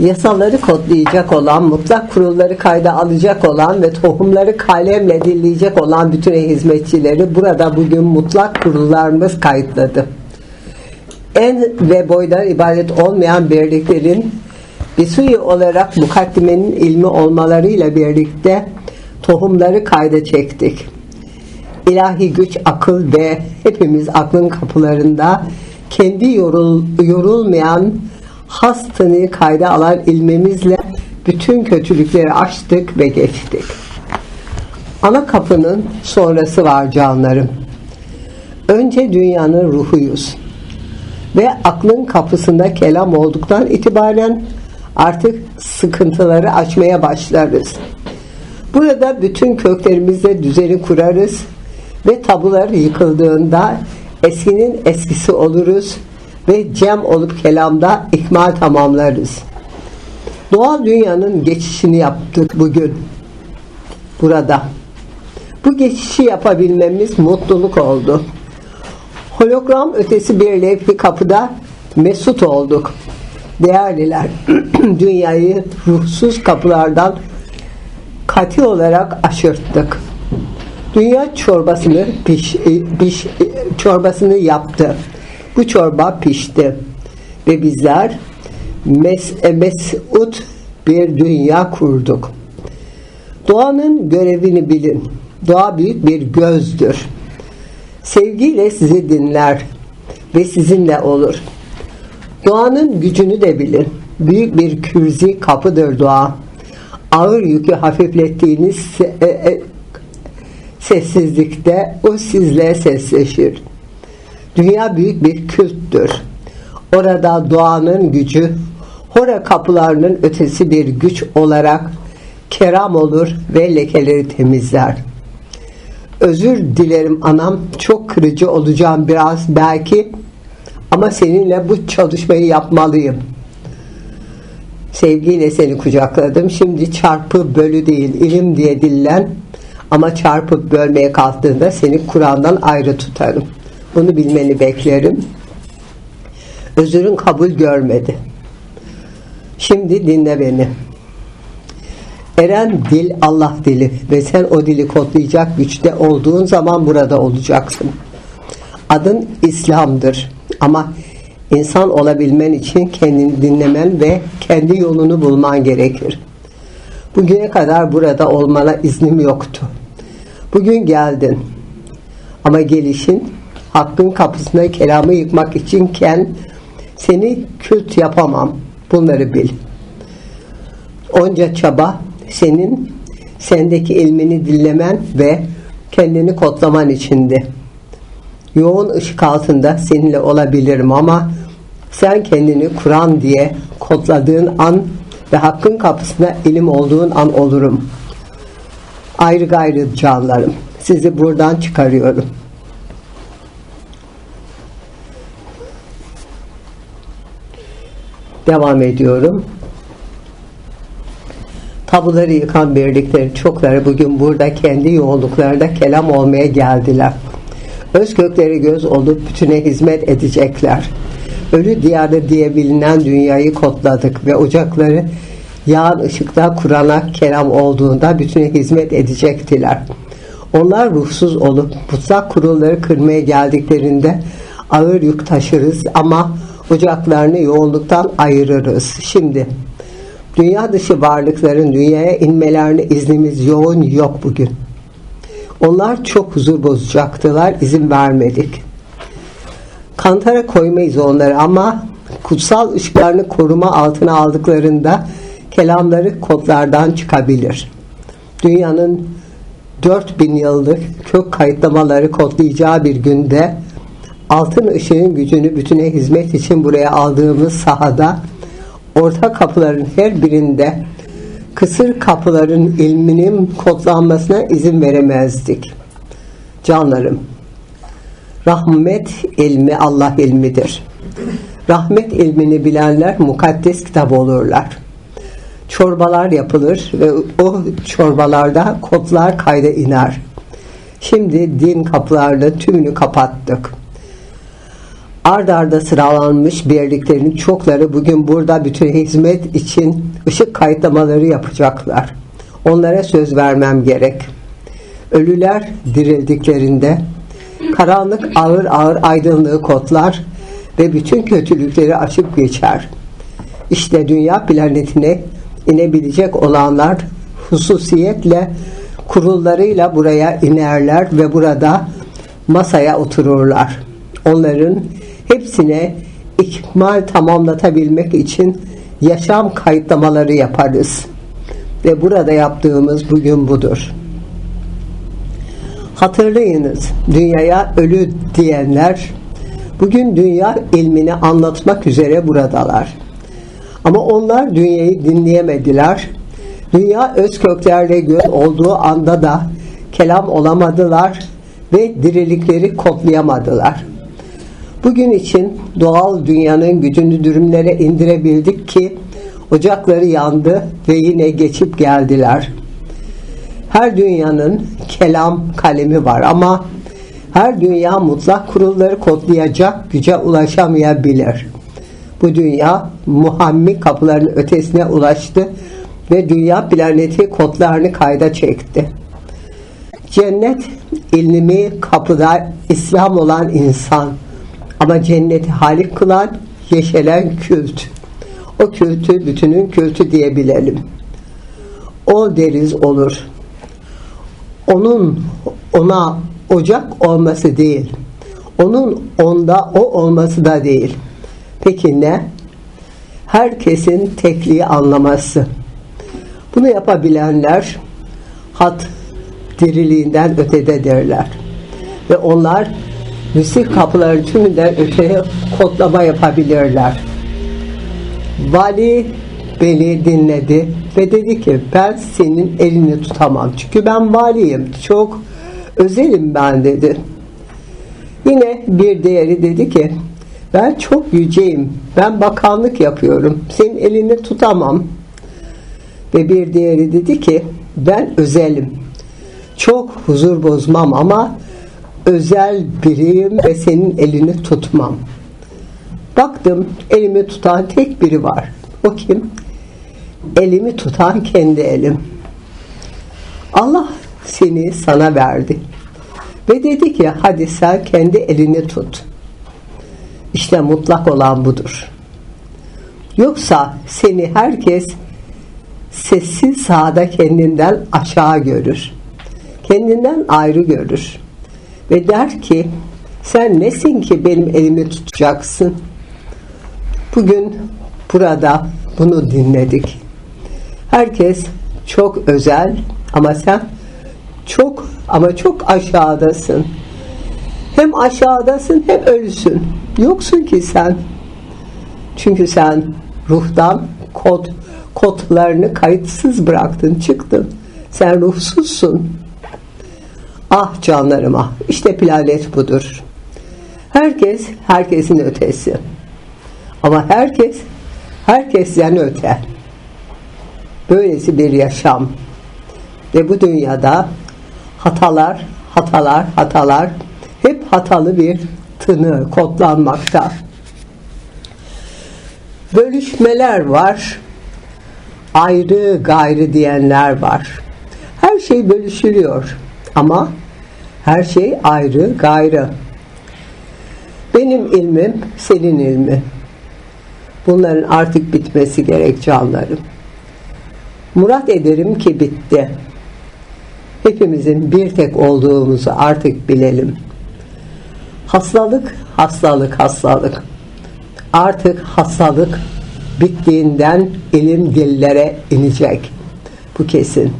yasaları kodlayacak olan, mutlak kurulları kayda alacak olan ve tohumları kalemle dilleyecek olan bütün hizmetçileri burada bugün mutlak kurullarımız kayıtladı. En ve boydan ibaret olmayan birliklerin Bisuyi olarak mukaddimenin ilmi olmalarıyla birlikte tohumları kayda çektik. İlahi güç, akıl ve hepimiz aklın kapılarında kendi yorul, yorulmayan hastını kayda alan ilmimizle bütün kötülükleri aştık ve geçtik. Ana kapının sonrası var canlarım. Önce dünyanın ruhuyuz. Ve aklın kapısında kelam olduktan itibaren artık sıkıntıları açmaya başlarız. Burada bütün köklerimizle düzeni kurarız ve tabular yıkıldığında eskinin eskisi oluruz ve cem olup kelamda ikmal tamamlarız. Doğal dünyanın geçişini yaptık bugün burada. Bu geçişi yapabilmemiz mutluluk oldu. Hologram ötesi bir levh kapıda mesut olduk. Değerliler, dünyayı ruhsuz kapılardan kati olarak aşırttık. Dünya çorbasını piş, piş, çorbasını yaptı. Bu çorba pişti. Ve bizler mes, mesut bir dünya kurduk. Doğanın görevini bilin. Doğa büyük bir gözdür. Sevgiyle sizi dinler ve sizinle olur. Doğanın gücünü de bilin. Büyük bir kürzi kapıdır doğa. Ağır yükü hafiflettiğiniz e, e, sessizlikte o sizle sesleşir. Dünya büyük bir külttür. Orada doğanın gücü, hora kapılarının ötesi bir güç olarak keram olur ve lekeleri temizler. Özür dilerim anam, çok kırıcı olacağım biraz belki ama seninle bu çalışmayı yapmalıyım. Sevgiyle seni kucakladım. Şimdi çarpı bölü değil, ilim diye dillen ama çarpıp bölmeye kalktığında seni Kur'an'dan ayrı tutarım. Bunu bilmeni beklerim. Özürün kabul görmedi. Şimdi dinle beni. Eren dil Allah dili ve sen o dili kodlayacak güçte olduğun zaman burada olacaksın. Adın İslam'dır ama insan olabilmen için kendini dinlemen ve kendi yolunu bulman gerekir. Bugüne kadar burada olmana iznim yoktu. Bugün geldin. Ama gelişin hakkın kapısına kelamı yıkmak içinken seni kült yapamam. Bunları bil. Onca çaba senin sendeki ilmini dinlemen ve kendini kodlaman içindi. Yoğun ışık altında seninle olabilirim ama sen kendini Kur'an diye kodladığın an ve hakkın kapısına ilim olduğun an olurum. Ayrı gayrı canlarım. Sizi buradan çıkarıyorum. Devam ediyorum. Tabuları yıkan birliklerin çokları bugün burada kendi yoğunluklarında kelam olmaya geldiler. Öz kökleri göz olup bütüne hizmet edecekler. Ölü diyarı diye bilinen dünyayı kodladık ve ocakları yağan ışıkta Kur'an'a kelam olduğunda bütüne hizmet edecektiler. Onlar ruhsuz olup mutlak kurulları kırmaya geldiklerinde ağır yük taşırız ama ocaklarını yoğunluktan ayırırız. Şimdi dünya dışı varlıkların dünyaya inmelerine iznimiz yoğun yok bugün. Onlar çok huzur bozacaktılar, izin vermedik. Kantara koymayız onları ama kutsal ışıklarını koruma altına aldıklarında kelamları kodlardan çıkabilir. Dünyanın 4000 yıllık kök kayıtlamaları kodlayacağı bir günde altın ışığın gücünü bütüne hizmet için buraya aldığımız sahada orta kapıların her birinde kısır kapıların ilminin kodlanmasına izin veremezdik. Canlarım, rahmet ilmi Allah ilmidir. Rahmet ilmini bilenler mukaddes kitap olurlar. Çorbalar yapılır ve o çorbalarda kodlar kayda iner. Şimdi din kapılarını tümünü kapattık. Ard arda sıralanmış birliklerin çokları bugün burada bütün hizmet için ışık kayıtlamaları yapacaklar. Onlara söz vermem gerek. Ölüler dirildiklerinde karanlık ağır ağır aydınlığı kotlar ve bütün kötülükleri açıp geçer. İşte dünya planetine inebilecek olanlar hususiyetle kurullarıyla buraya inerler ve burada masaya otururlar. Onların hepsine ikmal tamamlatabilmek için yaşam kayıtlamaları yaparız. Ve burada yaptığımız bugün budur. Hatırlayınız, dünyaya ölü diyenler bugün dünya ilmini anlatmak üzere buradalar. Ama onlar dünyayı dinleyemediler. Dünya öz köklerle göz olduğu anda da kelam olamadılar ve dirilikleri kodlayamadılar. Bugün için doğal dünyanın gücünü dürümlere indirebildik ki ocakları yandı ve yine geçip geldiler. Her dünyanın kelam kalemi var ama her dünya mutlak kurulları kodlayacak güce ulaşamayabilir. Bu dünya Muhammi kapılarının ötesine ulaştı ve dünya planeti kodlarını kayda çekti. Cennet ilmi kapıda İslam olan insan ama cenneti halik kılan yeşeren kült. O kültü bütünün kültü diyebilelim. O deriz olur. Onun ona ocak olması değil. Onun onda o olması da değil. Peki ne? Herkesin tekliği anlaması. Bunu yapabilenler hat diriliğinden ötededirler. Ve onlar müsik kapıları tümünden öteye kodlama yapabilirler. Vali beni dinledi ve dedi ki ben senin elini tutamam. Çünkü ben valiyim. Çok özelim ben dedi. Yine bir diğeri dedi ki ben çok yüceyim. Ben bakanlık yapıyorum. Senin elini tutamam. Ve bir diğeri dedi ki ben özelim. Çok huzur bozmam ama özel biriyim ve senin elini tutmam. Baktım elimi tutan tek biri var. O kim? Elimi tutan kendi elim. Allah seni sana verdi. Ve dedi ki hadi sen kendi elini tut. İşte mutlak olan budur. Yoksa seni herkes sessiz sağda kendinden aşağı görür. Kendinden ayrı görür. Ve der ki sen nesin ki benim elimi tutacaksın? Bugün burada bunu dinledik. Herkes çok özel ama sen çok ama çok aşağıdasın. Hem aşağıdasın hem ölüsün. Yoksun ki sen. Çünkü sen ruhtan kod kodlarını kayıtsız bıraktın, çıktın. Sen ruhsuzsun. Ah canlarım ah. İşte planet budur. Herkes herkesin ötesi. Ama herkes herkesten öte. Böylesi bir yaşam. Ve bu dünyada hatalar, hatalar, hatalar hep hatalı bir tını kodlanmakta. Bölüşmeler var. Ayrı gayrı diyenler var. Her şey bölüşülüyor ama her şey ayrı gayrı. Benim ilmim senin ilmi. Bunların artık bitmesi gerek canlarım. Murat ederim ki bitti. Hepimizin bir tek olduğumuzu artık bilelim. Hastalık, hastalık, hastalık. Artık hastalık bittiğinden ilim dillere inecek. Bu kesin.